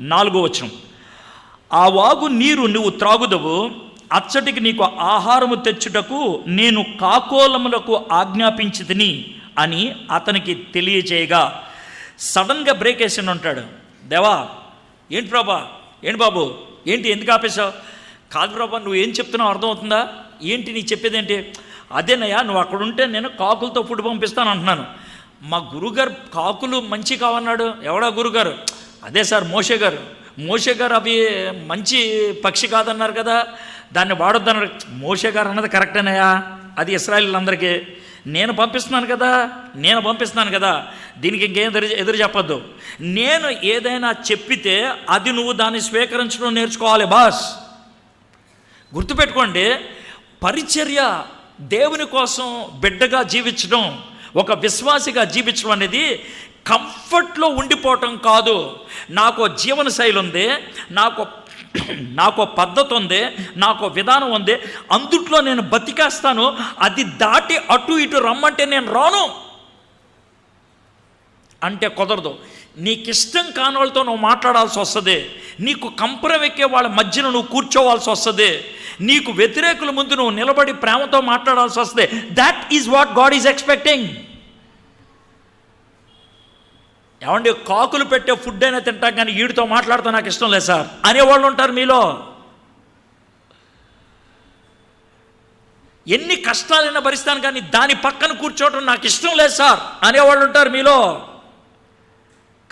నాలుగో వచనం. ఆ వాగు నీరు నువ్వు త్రాగుదవు అచ్చటికి నీకు ఆహారము తెచ్చుటకు నేను కాకోలములకు ఆజ్ఞాపించి తిని అని అతనికి తెలియచేయగా సడన్గా బ్రేక్ వేసి ఉంటాడు దేవా ఏంటి ప్రభా? ఏంటి బాబు? ఏంటి? ఎందుకు ఆపేశావు? కాదు ప్రభా నువ్వు ఏం చెప్తున్నావు అర్థమవుతుందా? ఏంటి నీ చెప్పేది ఏంటి అదేనయ్యా నువ్వు అక్కడ ఉంటే నేను కాకులతో ఫుడ్ పంపిస్తాను అంటున్నాను. మా గురుగారు కాకులు మంచి కావన్నాడు. ఎవడా గురుగారు? అదే సార్ మోషే గారు. మోషే గారు అవి మంచి పక్షి కాదన్నారు కదా. దాన్ని వాడొద్దన్నారు. మోషే గారు అన్నది కరెక్టేనయా అది ఇస్రాయిలందరికీ నేను పంపిస్తున్నాను కదా. నేను పంపిస్తున్నాను కదా. దీనికి ఇంకేం ఎదురు ఎదురు చెప్పొద్దు. నేను ఏదైనా చెప్పితే అది నువ్వు దాన్ని స్వీకరించడం నేర్చుకోవాలి బాస్. గుర్తుపెట్టుకోండి పరిచర్య దేవుని కోసం బిడ్డగా జీవించడం ఒక విశ్వాసిగా జీవించడం అనేది కంఫర్ట్లో ఉండిపోవటం కాదు. నాకు జీవన శైలి ఉంది నాకు నాకు పద్ధతి ఉంది నాకు విధానం ఉంది. అందుట్లో నేను బతికేస్తాను అది దాటి అటు ఇటు రమ్మంటే నేను రాను. అంటే కుదరదు. నీకు ఇష్టం కాని వాళ్ళతో నువ్వు మాట్లాడాల్సి వస్తుంది. నీకు కంపరం ఎక్కే వాళ్ళ మధ్యన నువ్వు కూర్చోవాల్సి వస్తుంది. నీకు వ్యతిరేకుల ముందు నువ్వు నిలబడి ప్రేమతో మాట్లాడాల్సి వస్తుంది. That is what God is expecting ఏమండి కాకులు పెట్టే ఫుడ్ అయినా తింటాం కానీ వీడితో మాట్లాడుతూ నాకు ఇష్టం లేదు సార్. అనేవాళ్ళు ఉంటారు మీలో. ఎన్ని కష్టాలైనా భరిస్తాను కానీ దాని పక్కన కూర్చోవటం నాకు ఇష్టం లేదు సార్. అనేవాళ్ళు ఉంటారు మీలో.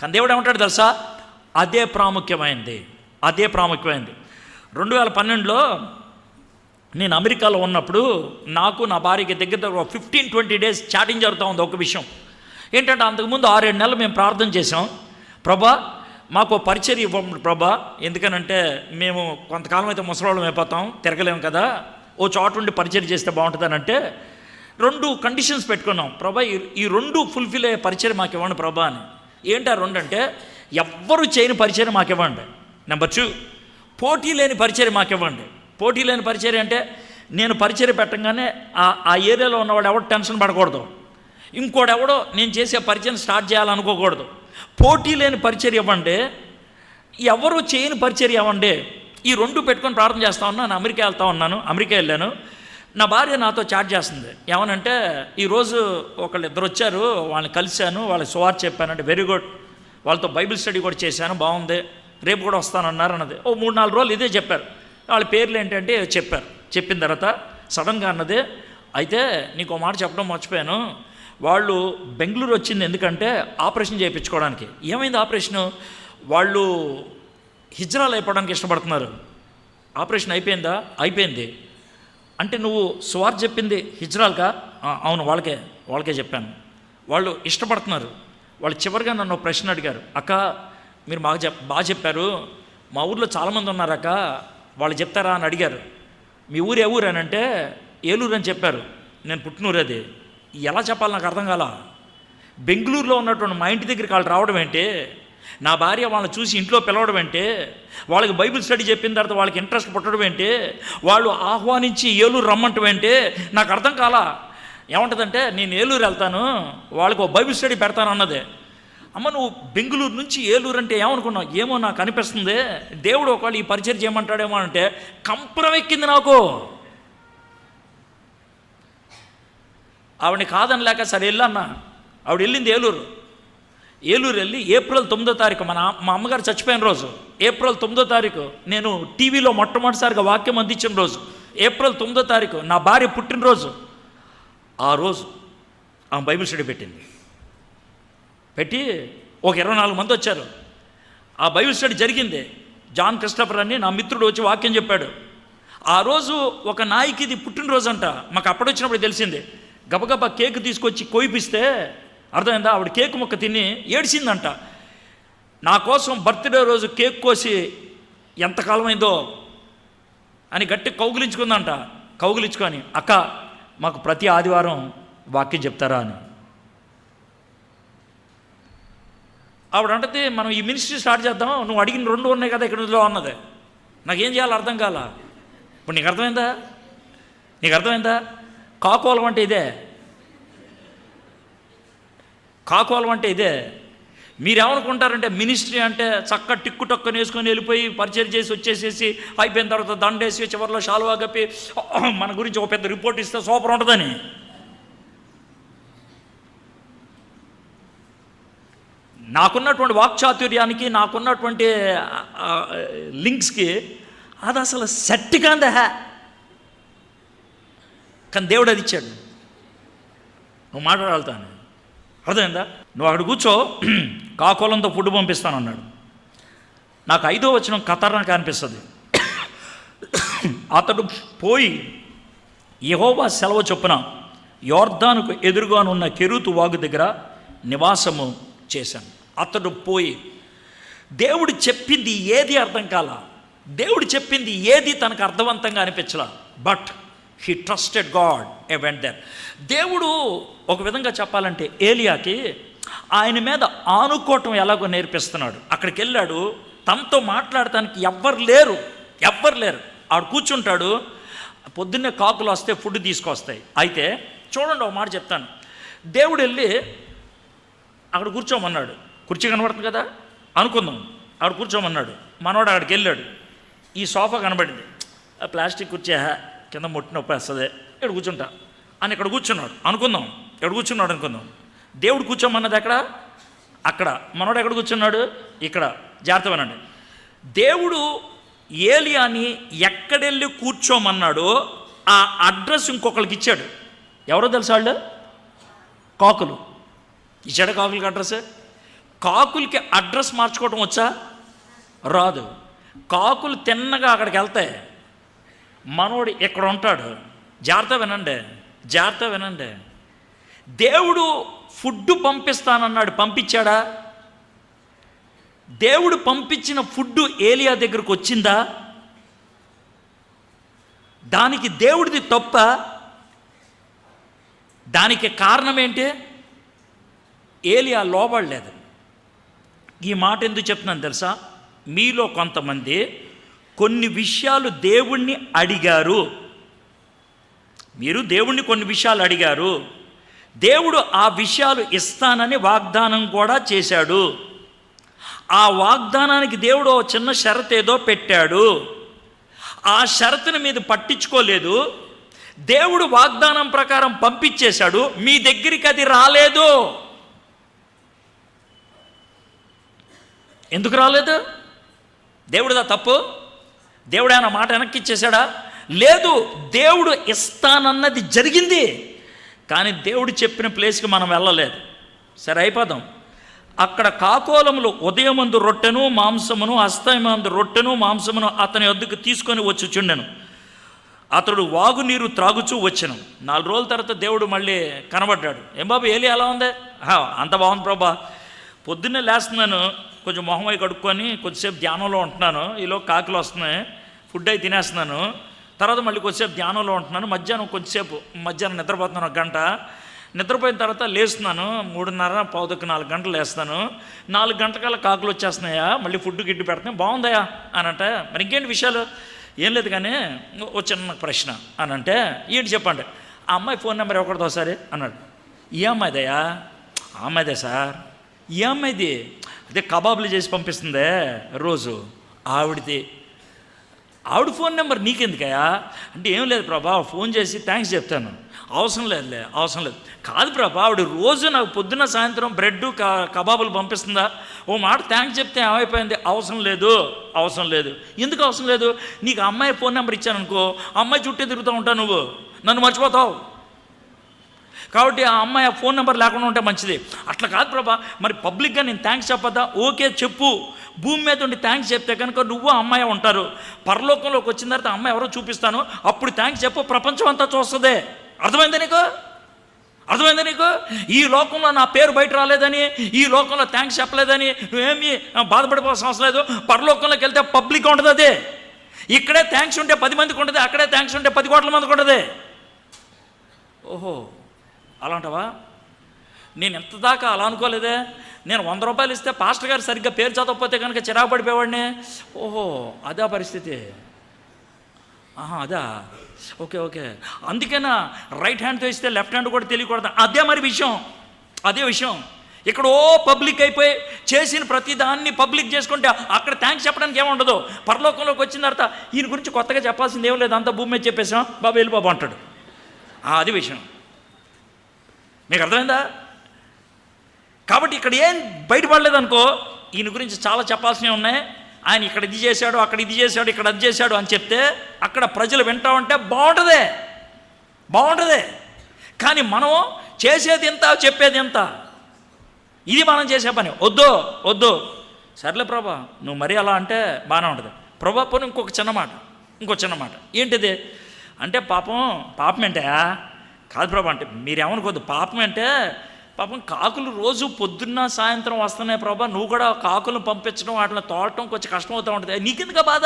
కానీ దేవుడు ఏమంటాడు తెలుసా? అదే ప్రాముఖ్యమైంది. అదే ప్రాముఖ్యమైంది. రెండు వేల పన్నెండులో నేను అమెరికాలో ఉన్నప్పుడు నాకు నా భార్యకి దగ్గర దగ్గర ఫిఫ్టీన్ ట్వంటీ డేస్ చాటింగ్ జరుగుతూ ఉంది ఒక విషయం. ఏంటంటే అంతకుముందు ఆరేడు నెలలు మేము ప్రార్థన చేసాం ప్రభా మాకు పరిచయం ఇవ్వండి ప్రభా. ఎందుకనంటే మేము కొంతకాలం అయితే ముసలోళ్ళం అయిపోతాం తిరగలేము కదా. ఓ చోట ఉండి పరిచయం చేస్తే బాగుంటుందనంటే రెండు కండిషన్స్ పెట్టుకున్నాం. ప్రభా ఈ- ఈ రెండు ఫుల్ఫిల్ అయ్యే పరిచయం మాకు ఇవ్వండి ప్రభా అని. ఏంటి ఆ రెండు అంటే ఎవ్వరు చేయని పరిచయం మాకు ఇవ్వండి. నెంబర్ టూ పోటీ లేని పరిచయం మాకు ఇవ్వండి. పోటీ లేని పరిచయం అంటే నేను పరిచయం పెట్టగానే ఆ ఆ ఏరియాలో ఉన్నవాడు ఎవరు టెన్షన్ పడకూడదు. ఇంకోడెవడో నేను చేసే పరిచయం స్టార్ట్ చేయాలనుకోకూడదు. పోటీ లేని పరిచయం ఇవ్వండి ఎవరు చేయని పరిచయం ఇవ్వండి ఈ రెండు పెట్టుకొని ప్రార్థన చేస్తా ఉన్నాను అమెరికా వెళ్తా ఉన్నాను అమెరికా వెళ్ళాను. నా భార్య నాతో చాట్ చేస్తుంది. ఏమనంటే ఈరోజు ఒకళ్ళు ఇద్దరు వచ్చారు వాళ్ళని కలిశాను వాళ్ళకి సువార్ చెప్పానంటే వెరీ గుడ్ వాళ్ళతో బైబిల్ స్టడీ కూడా చేశాను బాగుంది. రేపు కూడా వస్తానన్నారు అన్నది. ఓ మూడు నాలుగు రోజులు ఇదే చెప్పారు. వాళ్ళ పేర్లు ఏంటంటే చెప్పారు. చెప్పిన తర్వాత సడన్గా అన్నది అయితే నీకు ఒక మాట చెప్పడం మర్చిపోయాను. వాళ్ళు బెంగళూరు వచ్చింది ఎందుకంటే ఆపరేషన్ చేయించుకోవడానికి. ఏమైంది ఆపరేషను? వాళ్ళు హిజ్రాలు అయిపోవడానికి ఇష్టపడుతున్నారు. ఆపరేషన్ అయిపోయిందా? అయిపోయింది. అంటే నువ్వు సువార్ చెప్పింది హిజ్రాల్కా? అవును వాళ్ళకే వాళ్ళకే చెప్పాను. వాళ్ళు ఇష్టపడుతున్నారు. వాళ్ళు చివరిగా నన్ను ఒక ప్రశ్న అడిగారు. అక్క మీరు బాగా చెప్ బాగా చెప్పారు. మా ఊర్లో చాలామంది ఉన్నారు అక్క. వాళ్ళు చెప్తారా? అని అడిగారు. మీ ఊరు ఏ ఊరు? అని అంటే ఏలూరు అని చెప్పారు. నేను పుట్టినూరు అది. ఎలా చెప్పాలి నాకు అర్థం కాల? బెంగళూరులో ఉన్నటువంటి మా ఇంటి దగ్గరికి వాళ్ళు రావడం ఏంటే? నా భార్య వాళ్ళని చూసి ఇంట్లో పిలవడం ఏంటి? వాళ్ళకి బైబిల్ స్టడీ చెప్పిన తర్వాత వాళ్ళకి ఇంట్రెస్ట్ పుట్టడం ఏంటి? వాళ్ళు ఆహ్వానించి ఏలూరు రమ్మంటం ఏంటి? నాకు అర్థం కాల? ఏమంటుందంటే నేను ఏలూరు వెళ్తాను వాళ్ళకి ఒక బైబిల్ స్టడీ పెడతాను అన్నదే. అమ్మ నువ్వు బెంగళూరు నుంచి ఏలూరు అంటే ఏమనుకున్నావు? ఏమో నాకు అనిపిస్తుంది. దేవుడు ఒకవేళ ఈ పరిచయం చేయమంటాడేమో అంటే కంపరం ఎక్కింది నాకు. ఆవిడని కాదనలేక సరే వెళ్ళన్నా ఆవిడ వెళ్ళింది ఏలూరు. ఏలూరు వెళ్ళి ఏప్రిల్ తొమ్మిదో తారీఖు మన మా అమ్మగారు చచ్చిపోయిన రోజు ఏప్రిల్ తొమ్మిదో తారీఖు నేను టీవీలో మొట్టమొదటిసారిగా వాక్యం అందించిన రోజు ఏప్రిల్ తొమ్మిదో తారీఖు నా భార్య పుట్టినరోజు ఆ రోజు ఆమె బైబిల్ స్టడీ పెట్టింది. పెట్టి ఒక ఇరవై నాలుగు మంది వచ్చారు. ఆ బైబిల్ స్టడీ జరిగింది. జాన్ క్రిస్టఫర్ అని నా మిత్రుడు వచ్చి వాక్యం చెప్పాడు. ఆ రోజు ఒక నాయకిది పుట్టినరోజు అంట మాకు అప్పుడొచ్చినప్పుడు తెలిసిందే. గబగబా కేక్ తీసుకొచ్చి కోయిపిస్తే అర్థమైందా? ఆవిడ కేక్ ముక్క తిని ఏడిసిందంట నా కోసం బర్త్డే రోజు కేక్ కోసి ఎంతకాలమైందో అని గట్టి కౌగిలించుకుందంట. కౌగిలించుకొని అక్క మాకు ప్రతి ఆదివారం వాక్యం చెప్తారా? అని. ఆవిడ అంటే మనం ఈ మినిస్ట్రీ స్టార్ట్ చేద్దాం నువ్వు అడిగిన రెండు ఉన్నాయి కదా ఇక్కడ ఇందులో అన్నది. నాకేం చేయాలో అర్థం కాల? ఇప్పుడు నీకు అర్థమైందా? నీకు అర్థమైందా? కాకోలం అంటే ఇదే. కాకోలం అంటే ఇదే. మీరేమనుకుంటారంటే మినిస్ట్రీ అంటే చక్క టిక్కు టక్కుని వేసుకొని వెళ్ళిపోయి పరిచయం చేసి వచ్చేసేసి అయిపోయిన తర్వాత దండేసి చివరిలో షాలువా కప్పి మన గురించి ఒక పెద్ద రిపోర్ట్ ఇస్తే సూపర్ ఉంటుందని. నాకున్నటువంటి వాక్చాతుర్యానికి నాకున్నటువంటి లింక్స్కి అది అసలు సెట్ కాందా కానీ దేవుడు అది ఇచ్చాడు. నువ్వు మాట్లాడాలతాను అర్థమైందా? నువ్వు అక్కడ కూర్చో కాకోలంతో ఫుడ్ పంపిస్తాను అన్నాడు నాకు ఐదో వచ్చిన ఖతర్నాక్ అనిపిస్తుంది. అతడు పోయి యహోవా సెలవు చొప్పున యోర్ధానుకు ఎదురుగానున్న కెరూతు వాగు దగ్గర నివాసము చేశాను. అతడు పోయి దేవుడు చెప్పింది ఏది అర్థం కాల? దేవుడు చెప్పింది ఏది తనకు అర్థవంతంగా అనిపించలా? But he trusted God a went దేవుడు ఒక విధంగా చెప్పాలంటే ఏలియాకి ఆయన మీద ఆనుకోవటం ఎలాగో నేర్పిస్తున్నాడు. అక్కడికి వెళ్ళాడు. తనతో మాట్లాడటానికి ఎవ్వరు లేరు. ఎవ్వరు లేరు. ఆడు కూర్చుంటాడు. పొద్దున్నే కాకులు వస్తే ఫుడ్ తీసుకొస్తాయి. అయితే చూడండి ఒక మాట చెప్తాను. దేవుడు వెళ్ళి అక్కడ కూర్చోమన్నాడు. కుర్చీ కనబడుతుంది కదా? అనుకుందాం. అక్కడ కూర్చోమన్నాడు. మనవాడు అక్కడికి వెళ్ళాడు. ఈ సోఫా కనబడింది. ఆ ప్లాస్టిక్ కుర్చీ కింద ముట్టి నొప్పి వస్తుంది ఇక్కడ కూర్చుంటా. అని ఇక్కడ కూర్చున్నాడు. అనుకుందాం. ఇక్కడ కూర్చున్నాడు అనుకుందాం. దేవుడు కూర్చోమన్నది ఎక్కడ? అక్కడ. మనోడు ఎక్కడ కూర్చున్నాడు? ఇక్కడ. జాగ్రత్త వినండి. దేవుడు ఏలియాని ఎక్కడెళ్ళి కూర్చోమన్నాడో ఆ అడ్రస్ ఇంకొకరికి ఇచ్చాడు. ఎవరో తెలుసా వాళ్ళు? కాకులు. ఇచ్చాడు కాకులకి అడ్రస్? కాకులకి అడ్రస్ మార్చుకోవటం వచ్చా? రాదు. కాకులు తిన్నగా అక్కడికి వెళ్తాయి. మనోడు ఇక్కడ ఉంటాడు. జాగ్రత్త వినండి. జాగ్రత్త వినండి. దేవుడు ఫుడ్ పంపిస్తానన్నాడు. పంపించాడా? దేవుడు పంపించిన ఫుడ్ ఏలియా దగ్గరకు వచ్చిందా? దానికి దేవుడిది తప్ప దానికి కారణం ఏంటి? ఏలియా లోబడలేదు. ఈ మాట ఎందుకు చెప్తున్నాను తెలుసా? మీలో కొంతమంది కొన్ని విషయాలు దేవుణ్ణి అడిగారు. మీరు దేవుణ్ణి కొన్ని విషయాలు అడిగారు. దేవుడు ఆ విషయాలు ఇస్తానని వాగ్దానం కూడా చేశాడు. ఆ వాగ్దానానికి దేవుడు ఓ చిన్న షరత్ ఏదో పెట్టాడు. ఆ షరతుని మీద పట్టించుకోలేదు. దేవుడు వాగ్దానం ప్రకారం పంపించేశాడు. మీ దగ్గరికి అది రాలేదు. ఎందుకు రాలేదు? దేవుడిదా తప్పు? దేవుడు ఆయన మాట వెనక్కి ఇచ్చేశాడా లేదు దేవుడు ఇస్తానన్నది జరిగింది. కానీ దేవుడు చెప్పిన ప్లేస్కి మనం వెళ్ళలేదు. సరే అయిపోదాం. అక్కడ కాకోలములు ఉదయమందు రొట్టెను మాంసమును అస్తయమందు రొట్టెను మాంసమును అతని వద్దకు తీసుకొని వచ్చి చుండెను. అతడు వాగునీరు త్రాగుచూ వచ్చాను. నాలుగు రోజుల తర్వాత దేవుడు మళ్ళీ కనబడ్డాడు. ఏం బాబు ఏలి ఎలా ఉంది? అంత బాగుంది ప్రభా. పొద్దున్నే లేస్తున్నాను. కొంచెం మొహం అయి కడుక్కొని కొద్దిసేపు ధ్యానంలో ఉంటున్నాను. ఈలో కాకులు వస్తున్నాయి. ఫుడ్ అయి తినేస్తున్నాను. తర్వాత మళ్ళీ కొద్దిసేపు ధ్యానంలో ఉంటున్నాను. మధ్యాహ్నం కొద్దిసేపు మధ్యాహ్నం నిద్రపోతున్నాను ఒక గంట. నిద్రపోయిన తర్వాత లేస్తున్నాను. మూడున్నర పావుదొక్క నాలుగు గంటలు లేస్తాను. నాలుగు గంటల కాకులు వచ్చేస్తున్నాయా? మళ్ళీ ఫుడ్ గిడ్డు పెడుతున్నాయి బాగుందయా అని అంటే మరి ఇంకేంటి విషయాలు? ఏం లేదు కానీ ఓ చిన్న ప్రశ్న అని అంటే ఏంటి చెప్పండి. ఆ అమ్మాయి ఫోన్ నెంబర్ ఒకటితో ఒకసారి అన్నాడు. ఈ అమ్మాయిదయ్యా? ఆ అమ్మాయిదే సార్. ఈ అమ్మాయిది అదే కబాబులు చేసి పంపిస్తుందే రోజు. ఆవిడది ఆవిడ ఫోన్ నెంబర్ నీకెందుకయా అంటే ఏం లేదు ప్రభా ఫోన్ చేసి థ్యాంక్స్ చెప్తాను. అవసరం లేదులే అవసరం లేదు. కాదు ప్రభా ఆవిడ రోజు నాకు పొద్దున్న సాయంత్రం బ్రెడ్ కబాబులు పంపిస్తుందా? ఓ మాట థ్యాంక్స్ చెప్తే ఏమైపోయింది? అవసరం లేదు అవసరం లేదు. ఎందుకు అవసరం లేదు? నీకు అమ్మాయి ఫోన్ నెంబర్ ఇచ్చాను అనుకో అమ్మాయి చుట్టూ తిరుగుతూ ఉంటావు నువ్వు. నన్ను మర్చిపోతావు. కాబట్టి ఆ అమ్మాయి ఆ ఫోన్ నెంబర్ లేకుండా ఉంటే మంచిది. అట్లా కాదు ప్రభా మరి పబ్లిక్గా నేను థ్యాంక్స్ చెప్పదా ఓకే చెప్పు. భూమి మీద ఉండి థ్యాంక్స్ చెప్తే కనుక నువ్వు అమ్మాయి ఉంటారు. పరలోకంలోకి వచ్చిన తర్వాత అమ్మాయి ఎవరో చూపిస్తాను. అప్పుడు థ్యాంక్స్ చెప్పు ప్రపంచం అంతా చూస్తుంది. అర్థమైందా నీకు? అర్థమైందా నీకు? ఈ లోకంలో నా పేరు బయట రాలేదని ఈ లోకంలో థ్యాంక్స్ చెప్పలేదని నువ్వేమీ బాధపడిపోవాల్సిన అవసరం లేదు. పరలోకంలోకి వెళ్తే పబ్లిక్ ఉంటుంది అదే. ఇక్కడే థ్యాంక్స్ ఉంటే పది మందికి ఉంటుంది అక్కడే థ్యాంక్స్ ఉంటే పది కోట్ల మందికి ఉంటుంది. ఓహో. అలాంటవా? నేను ఎంత దాకా అలా అనుకోలేదే? నేను వంద రూపాయలు ఇస్తే పాస్టర్ గారు సరిగ్గా పేరు చదవకపోతే కనుక చిరాకు పడిపోయేవాడిని? ఓహో అదా పరిస్థితి. ఆహా అదా. Okay okay. అందుకేనా రైట్ హ్యాండ్తో ఇస్తే లెఫ్ట్ హ్యాండ్ కూడా తెలియకూడదు. అదే మరి విషయం. అదే విషయం. ఇక్కడ ఓ పబ్లిక్ అయిపోయి చేసిన ప్రతి దాన్ని పబ్లిక్ చేసుకుంటే అక్కడ థ్యాంక్స్ చెప్పడానికి ఏముండదు పరలోకంలోకి వచ్చిన తర్వాత ఈయన గురించి కొత్తగా చెప్పాల్సింది ఏం లేదు. అంత భూమి మీద చెప్పేసాం బాబు వెళ్ళి బాబు అంటాడు. అది విషయం. మీకు అర్థమైందా? కాబట్టి ఇక్కడ ఏం బయటపడలేదనుకో ఈయన గురించి చాలా చెప్పాల్సినవి ఉన్నాయి. ఆయన ఇక్కడ ఇది చేశాడు అక్కడ ఇది చేశాడు ఇక్కడ అది చేశాడు అని చెప్తే అక్కడ ప్రజలు వింటా ఉంటే బాగుంటుంది. బాగుంటుంది. కానీ మనం చేసేది ఎంత చెప్పేది ఎంత? ఇది మనం చేసే పని. వద్దు వద్దు. సర్లే ప్రభా నువ్వు మరీ అలా అంటే బాగానే ఉంటుంది. ప్రభా పోనీ ఇంకొక చిన్న మాట ఇంకో చిన్న మాట. ఏంటిది? అంటే పాపం పాపం అంటే కాదు ప్రభా అంటే మీరేమనుకోద్దు పాపం అంటే పాపం కాకులు రోజు పొద్దున్న సాయంత్రం వస్తున్నాయి ప్రభా నువ్వు కూడా కాకులను పంపించడం వాటిని తోడటం కొంచెం కష్టం అవుతూ ఉంటుంది నీకెందుకు బాధ?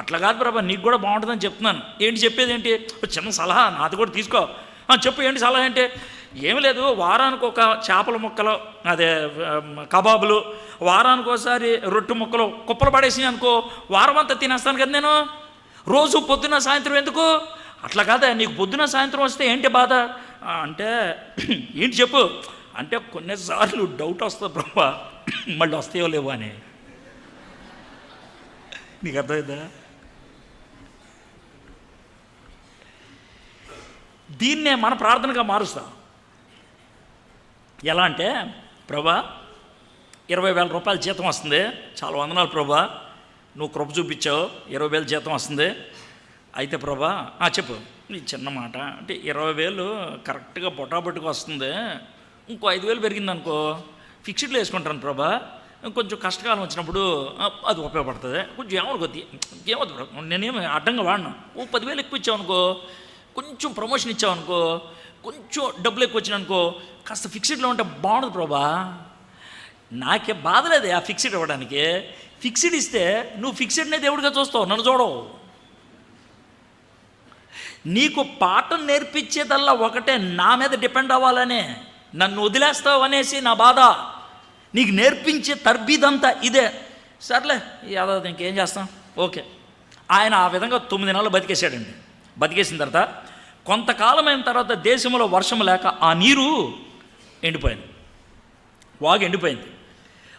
అట్లా కాదు ప్రభా నీకు కూడా బాగుంటుందని చెప్తున్నాను. ఏంటి చెప్పేది ఏంటి? చిన్న సలహా నాది కూడా తీసుకో. చెప్పు ఏంటి సలహా ఏంటి? ఏమి లేదు వారానికి ఒక చేపల ముక్కలు అదే కబాబులు వారానికి ఒకసారి రొట్టె ముక్కలు కుప్పలు పడేసి అనుకో వారం అంతా తినేస్తాను కదా నేను? రోజు పొద్దున్న సాయంత్రం ఎందుకు? అట్లా కాదా? నీకు పొద్దున సాయంత్రం వస్తే ఏంటి బాధ? అంటే ఏంటి చెప్పు? అంటే కొన్నిసార్లు డౌట్ వస్తుంది బ్రహ్మ మళ్ళీ వస్తాయో లేవో అని. నీకు అర్థమైందా? దీన్నే మన ప్రార్థనగా మారుస్తాం. ఎలా అంటే ప్రభా ఇరవై వేల రూపాయల జీతం వస్తుంది. చాలా వందనాలు ప్రభా. నువ్వు కృప చూపించావు. ఇరవై వేల జీతం వస్తుంది. అయితే ప్రభా ఆ చెప్పు. నీ చిన్న మాట. అంటే ఇరవై వేలు కరెక్ట్గా పొటాపొట్టుకు వస్తుంది. ఇంకో ఐదు వేలు పెరిగింది అనుకో ఫిక్స్డ్లో వేసుకుంటాను ప్రభా. కొంచెం కష్టకాలం వచ్చినప్పుడు అది ఉపయోగపడుతుంది. కొంచెం ఏమనుకోద్ది ఏమవుతుంది ప్రభా నేనేమి అడ్డంగా వాడినా. ఓ పదివేలు ఎక్కువ ఇచ్చావనుకో కొంచెం ప్రమోషన్ ఇచ్చావనుకో కొంచెం డబ్బులు ఎక్కువ వచ్చినానుకో కాస్త ఫిక్స్డ్లో ఉంటే బాగుండదు ప్రభా. నాకే బాధ లేదు ఆ ఫిక్స్డ్ ఇవ్వడానికి. ఫిక్స్డ్ ఇస్తే నువ్వు ఫిక్స్డ్నే దేవుడిగా చూస్తావు నన్ను చూడవు. నీకు పాఠం నేర్పించేదల్లా ఒకటే నా మీద డిపెండ్ అవ్వాలనే. నన్ను వదిలేస్తావు అనేసి నా బాధ. నీకు నేర్పించే తర్బీదంతా ఇదే. సర్లే యాదవ్ ఇంకేం చేస్తాం? ఓకే. ఆయన ఆ విధంగా తొమ్మిది నెలలు బతికేశాడండి. బతికేసిన తర్వాత కొంతకాలమైన తర్వాత దేశంలో వర్షం లేక ఆ నీరు ఎండిపోయింది. వాగు ఎండిపోయింది.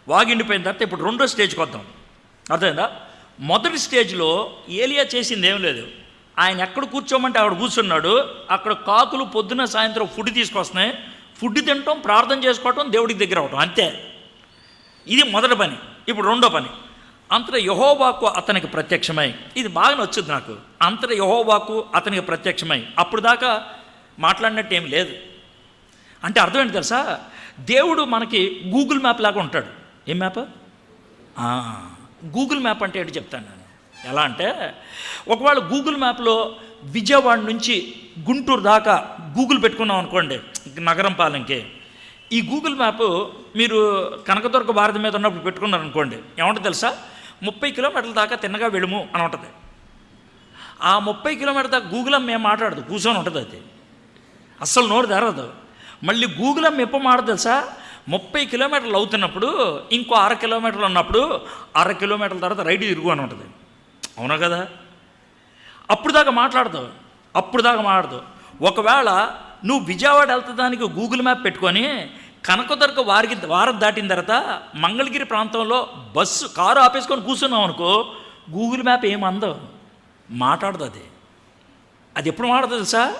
వాగు ఎండిపోయిన తర్వాత ఇప్పుడు రెండో స్టేజ్కి వద్దాం. అర్థమైందా? మొదటి స్టేజ్లో ఏలియా చేసింది ఏం లేదు. ఆయన ఎక్కడ కూర్చోమంటే అక్కడ కూర్చున్నాడు. అక్కడ కాకులు పొద్దున సాయంత్రం ఫుడ్ తీసుకొస్తున్నాయి. ఫుడ్ తినటం ప్రార్థన చేసుకోవటం దేవుడికి దగ్గర అవటం. అంతే. ఇది మొదటి పని. ఇప్పుడు రెండో పని. అంతట యహోవాకు అతనికి ప్రత్యక్షమై. ఇది బాగా నచ్చుద్ది నాకు. అంతట యహోవాకు అతనికి ప్రత్యక్షమై. అప్పుడు దాకా మాట్లాడినట్టు ఏం లేదు. అంటే అర్థం ఏంటి తెలుసా? దేవుడు మనకి గూగుల్ మ్యాప్ లాగా ఉంటాడు. ఏం మ్యాప్? గూగుల్ మ్యాప్ అంటే ఏంటి చెప్తాను నేను. ఎలా అంటే ఒకవేళ గూగుల్ మ్యాప్లో విజయవాడ నుంచి గుంటూరు దాకా గూగుల్ పెట్టుకున్నాం అనుకోండి నగరం పాలెంకి. ఈ గూగుల్ మ్యాప్ మీరు కనకదుర్గ భారత మీద ఉన్నప్పుడు పెట్టుకున్నారు అనుకోండి ఏమంటుంది తెలుసా? ముప్పై కిలోమీటర్ల దాకా తిన్నగా వెళ్ళము అని ఉంటుంది. ఆ ముప్పై కిలోమీటర్ దాకా గూగుల్ అమ్మ ఏం మాట్లాడదు కూర్చొని ఉంటుంది అది. అస్సలు నోరు తెరదు మళ్ళీ గూగుల్ అమ్మ ఎప్పుడు మాట తెలుసా? ముప్పై కిలోమీటర్లు అవుతున్నప్పుడు ఇంకో అర కిలోమీటర్లు ఉన్నప్పుడు అర కిలోమీటర్ల తర్వాత రైట్ తిరుగు అని ఉంటుంది. అవునా కదా? అప్పుడు దాకా మాట్లాడదు. అప్పుడు దాకా మాట్లాడదు. ఒకవేళ నువ్వు విజయవాడ వెళ్తానికి గూగుల్ మ్యాప్ పెట్టుకొని కనకదుర్గ వారికి వారం దాటిన తర్వాత మంగళగిరి ప్రాంతంలో బస్సు కారు ఆపేసుకొని కూర్చున్నావు అనుకో గూగుల్ మ్యాప్ ఏమందో మాట్లాడదు అది. అది ఎప్పుడు మాడుతుంది తెలుసా?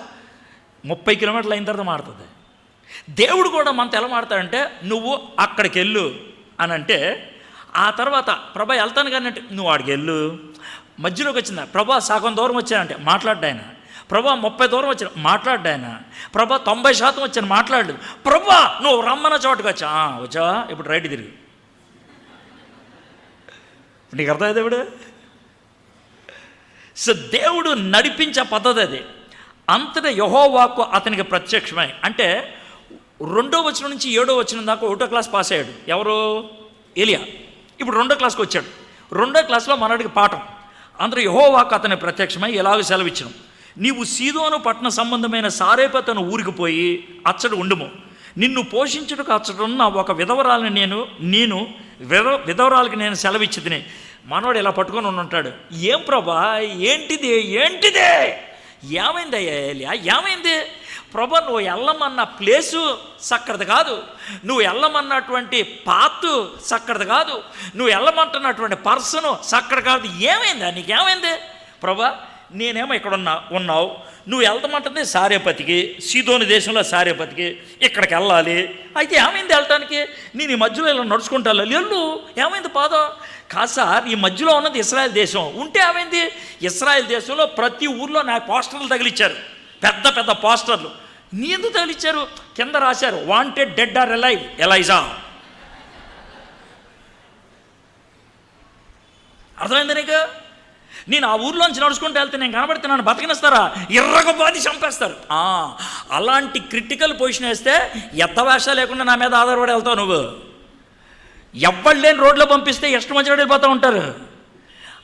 ముప్పై కిలోమీటర్లు అయిన తర్వాత మాడుతుంది దేవుడు కూడా మనతో ఎలా మాడతాడంటే నువ్వు అక్కడికి వెళ్ళు అని అంటే ఆ తర్వాత ప్రభా వెళ్తాను కానీ అంటే నువ్వు ఆడికి వెళ్ళు మధ్యలోకి వచ్చిందా? ప్రభా సగం దూరం వచ్చానంటే మాట్లాడ్డాయన ప్రభా ముప్పై దూరం వచ్చాను మాట్లాడ్డాయన ప్రభా తొంభై శాతం వచ్చాను మాట్లాడలేదు. ప్రభా నువ్వు రమ్మన్న చోటుకు వచ్చా? వచ్చావా? ఇప్పుడు రైట్ తిరిగి. నీకు అర్థమైంది ఇప్పుడు? సో దేవుడు నడిపించే పద్ధతి అది. అంతట యహోవాకు అతనికి ప్రత్యక్షమై. అంటే రెండో వచనం నుంచి ఏడో వచనం దాకా ఒకటో క్లాస్ పాస్ అయ్యాడు. ఎవరు? ఏలియా. ఇప్పుడు రెండో క్లాస్కి వచ్చాడు. రెండో క్లాస్లో మనడికి పాఠం. అందరూ యహోవాకు అతని ప్రత్యక్షమై ఎలాగ సెలవిచ్చను. నీవు సీదోను పట్టణ సంబంధమైన సారేపతను ఊరికి పోయి అచ్చడు ఉండుము. నిన్ను పోషించుటకు అచ్చడున్న ఒక విధవరాలని నేను నేను విధ విధవరాలకి నేను సెలవిచ్చితిని. మనవాడు ఇలా పట్టుకొని ఉంటాడు ఏం ప్రభా? ఏంటిది? ఏంటిదే? ఏమైంది అయ్యా ఏమైంది? ప్రభ నువ్వు వెళ్ళమన్న ప్లేసు చక్కడది కాదు. నువ్వు వెళ్ళమన్నటువంటి పాత్ చక్కడది కాదు. నువ్వు వెళ్ళమంటున్నటువంటి పర్సను చక్కడ కాదు. ఏమైంది? నీకేమైంది? ప్రభా నేనేమో ఇక్కడ ఉన్నా ఉన్నావు. నువ్వు వెళ్తామంటుంది సారేపతికి సీదోని దేశంలో సారేపతికి ఇక్కడికి వెళ్ళాలి. అయితే ఏమైంది వెళ్ళటానికి? నేను ఈ మధ్యలో ఇలా నడుచుకుంటా వెళ్ళాలి. వెళ్ళు ఏమైంది పాదం? కాదు సార్ ఈ మధ్యలో ఉన్నది ఇస్రాయల్ దేశం. ఉంటే ఏమైంది? ఇస్రాయల్ దేశంలో ప్రతి ఊర్లో నా పోస్టర్లు తగిలిచ్చారు. పెద్ద పెద్ద పోస్టర్లు. నీ ఎందుకు తగిలిచ్చారు కింద రాశారు wanted dead or alive Elijah అర్థమైంది నీకు? నేను ఆ ఊర్లోంచి నడుచుకుంటూ వెళ్తే నేను కనబడితే నన్ను బతకనిస్తారా? ఎర్రగబాది చంపేస్తారు. అలాంటి క్రిటికల్ పొజిషన్ వేస్తే ఎద్ద లేకుండా నా మీద ఆధారపడి వెళ్తావు నువ్వు. ఎవ్వరు లేని రోడ్లో పంపిస్తే ఇష్టం వచ్చినట్టు వెళ్ళిపోతూ ఉంటారు.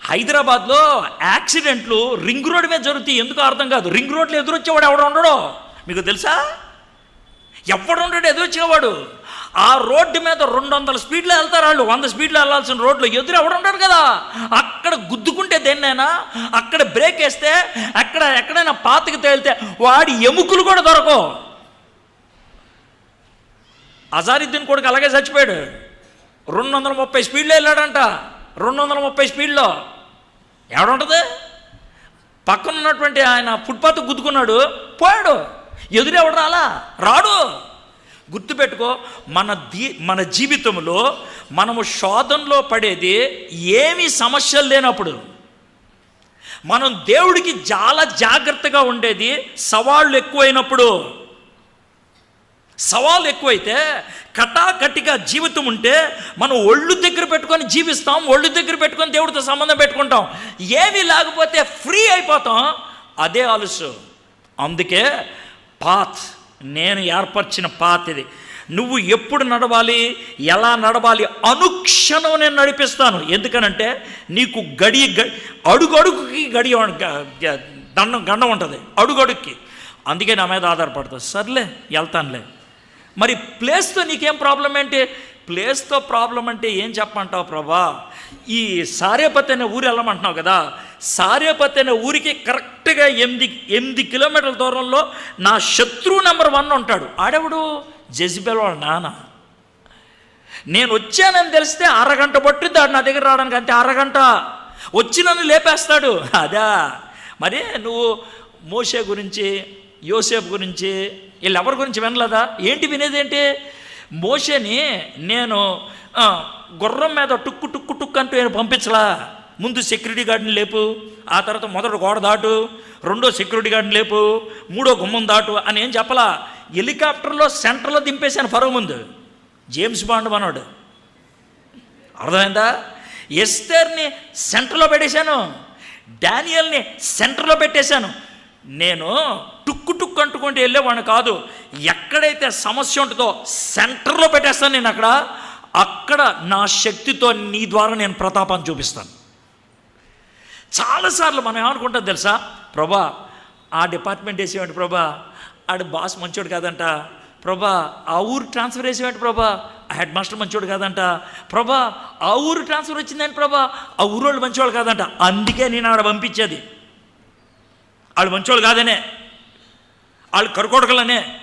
హైదరాబాద్లో యాక్సిడెంట్లు రింగ్ రోడ్ మీద జరుగుతాయి. ఎందుకు అర్థం కాదు. రింగ్ రోడ్లో ఎదురొచ్చేవాడు ఎవడు ఉండడో. మీకు తెలుసా? ఎవడు ఉండడు ఎదురొచ్చేవాడు ఆ రోడ్డు మీద రెండు వందల స్పీడ్లో వెళ్తారు వాళ్ళు. వంద స్పీడ్లో వెళ్ళాల్సిన రోడ్లో ఎదురు ఎవడు ఉంటాడు కదా? అక్కడ గుద్దుకుంటే దేన్నైనా అక్కడ బ్రేక్ వేస్తే అక్కడ ఎక్కడైనా పాతకి తేలితే వాడి ఎముకలు కూడా దొరకవు. అజారుద్దీన్ కొడుకు అలాగే చచ్చిపోయాడు. రెండు వందల ముప్పై స్పీడ్లో వెళ్ళాడంట. రెండు వందల ముప్పై స్పీడ్లో. ఎవడుంటుంది? పక్కన ఉన్నటువంటి ఆయన ఫుట్పాత్ గుద్దుకున్నాడు. పోయాడు. ఎదురెవడు రాలా రాడు. గుర్తుపెట్టుకో మన దీ మన జీవితంలో మనము శోధనలో పడేది ఏమీ సమస్యలు లేనప్పుడు. మనం దేవుడికి చాలా జాగ్రత్తగా ఉండేది సవాళ్ళు ఎక్కువైనప్పుడు. సవాళ్ళు ఎక్కువైతే కటాకటిగా జీవితం ఉంటే మనం ఒళ్ళు దగ్గర పెట్టుకొని జీవిస్తాం ఒళ్ళు దగ్గర పెట్టుకొని దేవుడితో సంబంధం పెట్టుకుంటాం. ఏమీ లేకపోతే ఫ్రీ అయిపోతాం. అదే ఆలస్యం. అందుకే పాత్. నేను ఏర్పరిచిన పాత్ ఇది. నువ్వు ఎప్పుడు నడవాలి ఎలా నడవాలి అనుక్షణం నేను నడిపిస్తాను. ఎందుకనంటే నీకు గడి గ- అడుగు అడుగుకి గడి దండం గండం ఉంటుంది. అడుగడుక్కి. అందుకే నా మీద ఆధారపడుతుంది సర్లే వెళ్తానులే. మరి ప్లేస్తో నీకేం ప్రాబ్లం ఏంటి? ప్లేస్తో ప్రాబ్లం అంటే ఏం చెప్పమంటావు ప్రభా? ఈ సారేపతి అనే ఊరు వెళ్ళమంటున్నావు కదా సారేపతి అనే ఊరికి కరెక్ట్గా ఎనిమిది ఎనిమిది కిలోమీటర్ల దూరంలో నా శత్రువు నెంబర్ వన్ ఉంటాడు. ఆడెవడు? జెజిబెల్ వాళ్ళ నాన్న. నేను వచ్చానని తెలిస్తే అరగంట పట్టుద్ది ఆడు నా దగ్గర రావడానికి అంతే అరగంట. వచ్చి నన్ను లేపేస్తాడు. అదా. మరి నువ్వు మోషే గురించి యోసేపు గురించి వీళ్ళెవరి గురించి వినలేదా? ఏంటి వినేదేంటి మోషేని నేను గుర్రం మీద టుక్కు టుక్కు టుక్కు అంటూ నేను పంపించలా? ముందు సెక్యూరిటీ గార్డుని లేపు ఆ తర్వాత మొదటి గోడ దాటు రెండో సెక్యూరిటీ గార్డుని లేపు మూడో గుమ్మం దాటు అని ఏం చెప్పలా? హెలికాప్టర్లో సెంటర్లో దింపేశాను ఫరో ముందు. జేమ్స్ బాండ్ మనోడు. అర్థమైందా? ఎస్తేర్ని సెంటర్లో పెట్టేశాను. డానియల్ని సెంటర్లో పెట్టేశాను. నేను టుక్కు టుక్కు అంటుకుంటూ వెళ్ళేవాడిని కాదు. ఎక్కడైతే సమస్య ఉంటుందో సెంటర్లో పెట్టేస్తాను నేను అక్కడ. అక్కడ నా శక్తితో నీ ద్వారా నేను ప్రతాపాన్ని చూపిస్తాను. చాలాసార్లు మనం ఏమనుకుంటాం తెలుసా? ప్రభా ఆ డిపార్ట్మెంట్ వేసేవాడు ప్రభా ఆడు బాస్ మంచోడు కాదంట. ప్రభా ఆ ఊరు ట్రాన్స్ఫర్ వేసేవాడు ప్రభా ఆ హెడ్ మాస్టర్ మంచోడు కాదంట. ప్రభా ఆ ఊరు ట్రాన్స్ఫర్ వచ్చిందని ప్రభా ఆ ఊరోళ్ళు మంచివాళ్ళు కాదంట. అందుకే నేను ఆడ పంపించేది. వాళ్ళు మంచోళ్ళు కాదనే. వాళ్ళు కరుకోడకలనే.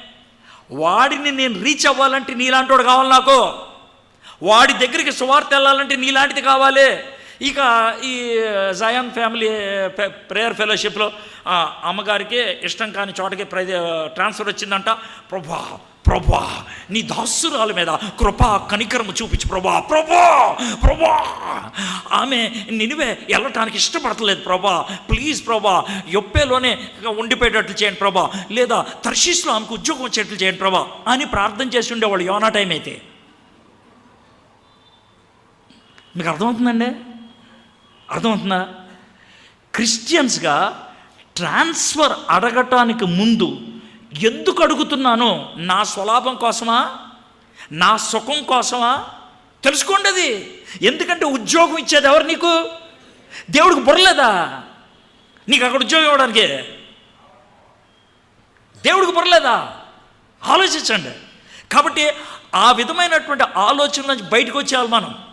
వాడిని నేను రీచ్ అవ్వాలంటే నీలాంటోడు కావాలి నాకు. వాడి దగ్గరికి సువార్త వెళ్ళాలంటే నీలాంటిది కావాలి. ఇక ఈ జయాన్ ఫ్యామిలీ ప్రేయర్ ఫెలోషిప్లో అమ్మగారికి ఇష్టం కాని చోటకి ప్ర ట్రాన్స్ఫర్ వచ్చిందంట. ప్రభా ప్రభా నీ దాసురాల మీద కృపా కనికరము చూపించు ప్రభా ప్రభా ప్రభా. ఆమె నినివే వెళ్ళటానికి ఇష్టపడతలేదు ప్రభా. ప్లీజ్ ప్రభా యొప్పేలోనే ఉండిపోయేటట్లు చేయండి ప్రభా. లేదా తర్షీస్లో ఆమెకు ఉద్యోగం వచ్చేట్లు చేయండి ప్రభా. అని ప్రార్థన చేసి ఉండేవాళ్ళు యోనా టైం అయితే. మీకు అర్థమవుతుందండి? అర్థమవుతుందా? క్రిస్టియన్స్గా ట్రాన్స్ఫర్ అడగటానికి ముందు ఎందుకు అడుగుతున్నాను నా స్వలాభం కోసమా? నా సుఖం కోసమా? తెలుసుకోండి అది. ఎందుకంటే ఉద్యోగం ఇచ్చేది ఎవరు నీకు? దేవుడికి బుర్రలేదా? నీకు అక్కడ ఉద్యోగం ఇవ్వడానికి? దేవుడికి బుర్రలేదా? ఆలోచించండి. కాబట్టి ఆ విధమైనటువంటి ఆలోచన నుంచి బయటకు వచ్చేయాలి మనం.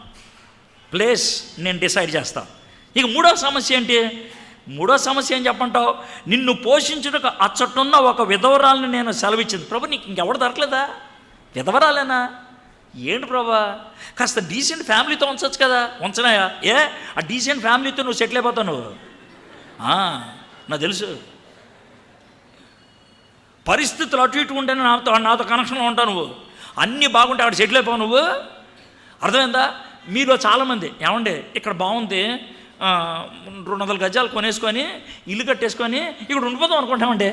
ప్లేస్ నేను డిసైడ్ చేస్తాను ఇక మూడవ సమస్య ఏంటి? మూడో సమస్య ఏం చెప్పంటావు? నిన్ను పోషించుటకు అచ్చటున్న ఒక విధవరాలను నేను సెలవిచ్చింది. ప్రభు నీకు ఇంకెవడు దొరకలేదా? విధవరాలేనా? ఏంటి ప్రభా? కాస్త డీసెంట్ ఫ్యామిలీతో ఉంచవచ్చు కదా? ఉంచనాయా? ఏ? ఆ డీసెంట్ ఫ్యామిలీతో నువ్వు సెటిల్ అయిపోతావు నువ్వు. నాకు తెలుసు. పరిస్థితులు అటు ఇటు ఉంటేనే నాతో నాతో కనెక్షన్లో ఉంటావు నువ్వు. అన్నీ బాగుంటే అక్కడ సెటిల్ అయిపోవు నువ్వు. అర్థమైందా? మీలో చాలామంది ఏమండి ఇక్కడ బాగుంది రెండు వందల గజాలు కొనేసుకొని ఇల్లు కట్టేసుకొని ఇక్కడ ఉండిపోదాం అనుకుంటామండి.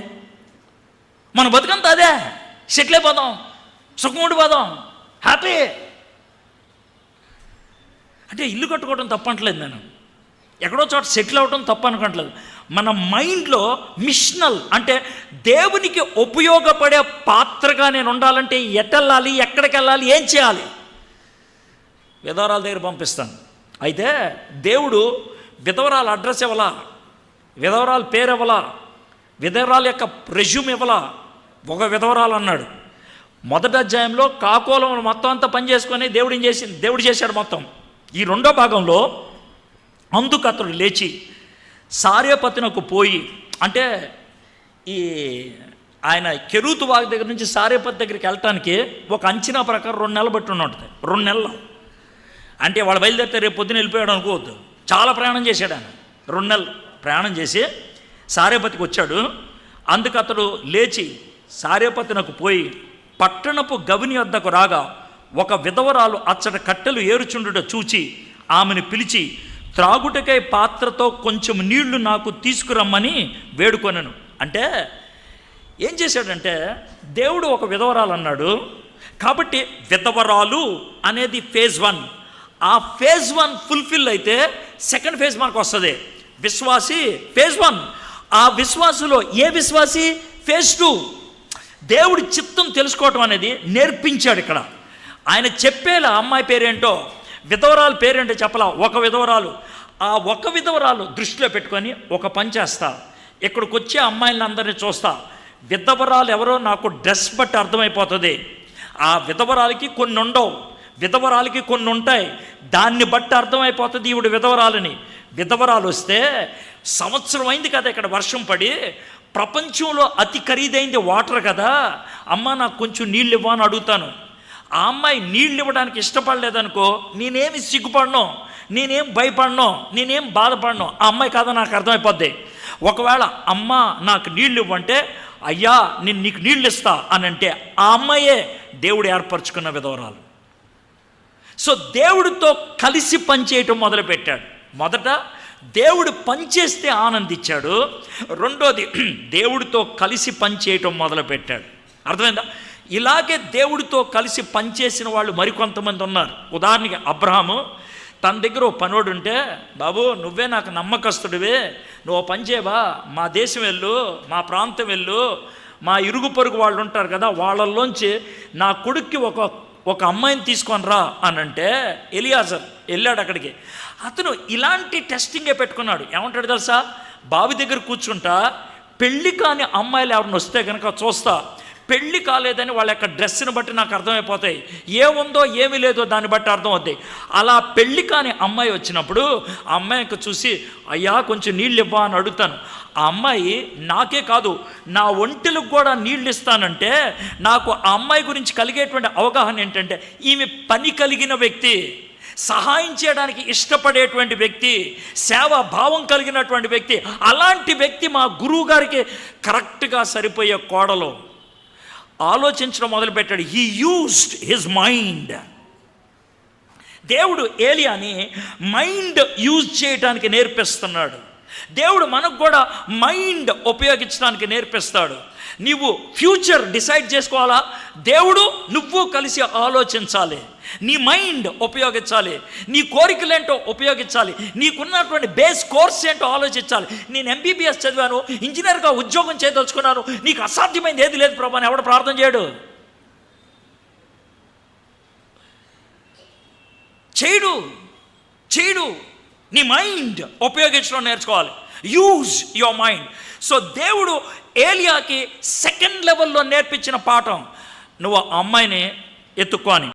మన బతుకంతా అదే సెటిల్ అయిపోదాం సుఖం ఉండిపోదాం హ్యాపీ. అంటే ఇల్లు కట్టుకోవడం తప్పనట్లేదు నేను. ఎక్కడో చోట సెటిల్ అవ్వడం తప్ప అనుకోవట్లేదు మన మైండ్లో మిషనల్ అంటే దేవునికి ఉపయోగపడే పాత్రగా నేను ఉండాలంటే ఎటెళ్ళాలి ఎక్కడికి వెళ్ళాలి ఏం చేయాలి? విధవరాల దగ్గర పంపిస్తాను. అయితే దేవుడు విధవరాల అడ్రస్ ఇవ్వలా? విధవరాల పేరు ఇవ్వలా? విధవరాల యొక్క రెజ్యూమ్ ఇవ్వలా? ఒక విధవరాలు అన్నాడు. మొదటి అధ్యాయంలో కాకోలం మొత్తం అంతా పని చేసుకొని దేవుడు ఏం చేసి దేవుడు చేశాడు మొత్తం. ఈ రెండో భాగంలో అందుకు అతడు లేచి సార్యపతినకు పోయి అంటే ఈ ఆయన కెరూతు వాగ్ దగ్గర నుంచి సార్యపతి దగ్గరికి వెళ్ళటానికి ఒక అంచనా ప్రకారం రెండు నెలలు బట్టి ఉంటుంది. రెండు నెలలు. అంటే వాళ్ళు బయలుదేరితే రేపు పొద్దున వెళ్ళిపోయాడు అనుకోవద్దు. చాలా ప్రయాణం చేశాడు ఆయన. రెండు నెలలు ప్రయాణం చేసి సారేపతికి వచ్చాడు. అందుకు అతడు లేచి సారేపతినకు పోయి పట్టణపు గవిని వద్దకు రాగా ఒక విధవరాలు అచ్చట కట్టెలు ఏరుచుండుట చూచి ఆమెను పిలిచి త్రాగుటకై పాత్రతో కొంచెం నీళ్ళు నాకు తీసుకురమ్మని వేడుకొనను. అంటే ఏం చేశాడంటే దేవుడు ఒక విధవరాలు అన్నాడు. కాబట్టి విధవరాలు అనేది ఫేజ్ వన్. ఆ ఫేజ్ వన్ ఫుల్ఫిల్ అయితే సెకండ్ ఫేజ్ మనకు వస్తుంది. విశ్వాసి ఫేజ్ వన్ ఆ విశ్వాసులో ఏ విశ్వాసి? ఫేజ్ టూ దేవుడి చిత్తం తెలుసుకోవటం అనేది నేర్పించాడు ఇక్కడ. ఆయన చెప్పేలా అమ్మాయి పేరేంటో విధవరాలు పేరేంటో చెప్పలా. ఒక విధవరాలు. ఆ ఒక విధవరాలు దృష్టిలో పెట్టుకొని ఒక పని చేస్తా. ఇక్కడికి వచ్చే అమ్మాయిలను అందరినీ చూస్తా. విధవరాలు ఎవరో నాకు డ్రెస్ బట్టి అర్థమైపోతుంది. ఆ విధవరాలకి కొన్ని ఉండవు. విధవరాలకి కొన్ని ఉంటాయి దాన్ని బట్టి అర్థమైపోతుంది ఈవిడ విధవరాలని. విధవరాలు వస్తే సంవత్సరం అయింది కదా ఇక్కడ వర్షం పడి ప్రపంచంలో అతి ఖరీదైంది వాటర్ కదా. అమ్మ నాకు కొంచెం నీళ్ళు ఇవ్వని అడుగుతాను. ఆ అమ్మాయి నీళ్ళు ఇవ్వడానికి ఇష్టపడలేదనుకో నేనేమి సిగ్గుపడను నేనేం భయపడను నేనేం బాధపడను. ఆ అమ్మాయి కాదా నాకు అర్థమైపోద్ది. ఒకవేళ అమ్మ నాకు నీళ్ళు ఇవ్వంటే అయ్యా నేను నీకు నీళ్ళు ఇస్తా అని అంటే ఆ అమ్మాయే దేవుడు ఏర్పరచుకున్న విధవరాలు. సో దేవుడితో కలిసి పనిచేయటం మొదలుపెట్టాడు. మొదట దేవుడు పనిచేస్తే ఆనందించాడు. రెండోది దేవుడితో కలిసి పనిచేయటం మొదలుపెట్టాడు. అర్థమైందా? ఇలాగే దేవుడితో కలిసి పనిచేసిన వాళ్ళు మరికొంతమంది ఉన్నారు. ఉదాహరణకి అబ్రహాము తన దగ్గర ఓ పనోడు ఉంటే బాబు నువ్వే నాకు నమ్మకస్తుడివే. నువ్వు పని చేయవా మా దేశం వెళ్ళు మా ప్రాంతం వెళ్ళు. మా ఇరుగు పొరుగు వాళ్ళు ఉంటారు కదా వాళ్ళల్లోంచి నా కొడుక్కి ఒక ఒక అమ్మాయిని తీసుకొని రా అని అంటే ఎలియాజర్ వెళ్ళాడు అక్కడికి. అతను ఇలాంటి టెస్టింగే పెట్టుకున్నాడు. ఏమంటాడు తెలుసా? బావి దగ్గర కూర్చుంటా పెళ్ళి కాని అమ్మాయిలు ఎవరిని వస్తే కనుక చూస్తా. పెళ్ళి కాలేదని వాళ్ళ యొక్క డ్రెస్ని బట్టి నాకు అర్థమైపోతాయి. ఏముందో ఏమీ లేదో దాన్ని బట్టి అర్థం అవుతాయి అలా పెళ్ళి కాని అమ్మాయి వచ్చినప్పుడు ఆ అమ్మాయికి చూసి అయ్యా కొంచెం నీళ్ళు ఇవ్వా అని అడుగుతాను. ఆ అమ్మాయి నాకే కాదు నా ఒంటిలకు కూడా నీళ్ళు ఇస్తానంటే నాకు ఆ అమ్మాయి గురించి కలిగేటువంటి అవగాహన ఏంటంటే ఈమె పని కలిగిన వ్యక్తి సహాయం చేయడానికి ఇష్టపడేటువంటి వ్యక్తి సేవ భావం కలిగినటువంటి వ్యక్తి అలాంటి వ్యక్తి మా గురువు గారికి కరెక్ట్గా సరిపోయే కోడలు. ఆలోచించడం మొదలుపెట్టాడు. హీ యూస్డ్ హిజ్ మైండ్ దేవుడు ఏలియాని మైండ్ యూజ్ చేయడానికి నేర్పిస్తున్నాడు. దేవుడు మనకు కూడా మైండ్ ఉపయోగించడానికి నేర్పిస్తాడు. నీవు ఫ్యూచర్ డిసైడ్ చేసుకోవాలా? దేవుడు నువ్వు కలిసి ఆలోచించాలి. నీ మైండ్ ఉపయోగించాలి. నీ కోరికలు ఏంటో ఉపయోగించాలి. నీకున్నటువంటి బేస్ కోర్స్ ఏంటో ఆలోచించాలి. నేను ఎంబీబీఎస్ చదివాను ఇంజనీర్గా ఉద్యోగం చేయదలుచుకున్నాను నీకు అసాధ్యమైంది ఏది లేదు ప్రభా ఎవడ ఎవడు ప్రార్థన చేయడు. చేయడు. చేయడు. నీ మైండ్ ఉపయోగించడం నేర్చుకోవాలి. యూజ్ యువర్ మైండ్ సో దేవుడు ఏలియాకి సెకండ్ లెవెల్లో నేర్పించిన పాఠం నువ్వు అమ్మాయిని ఎత్తుక్కొని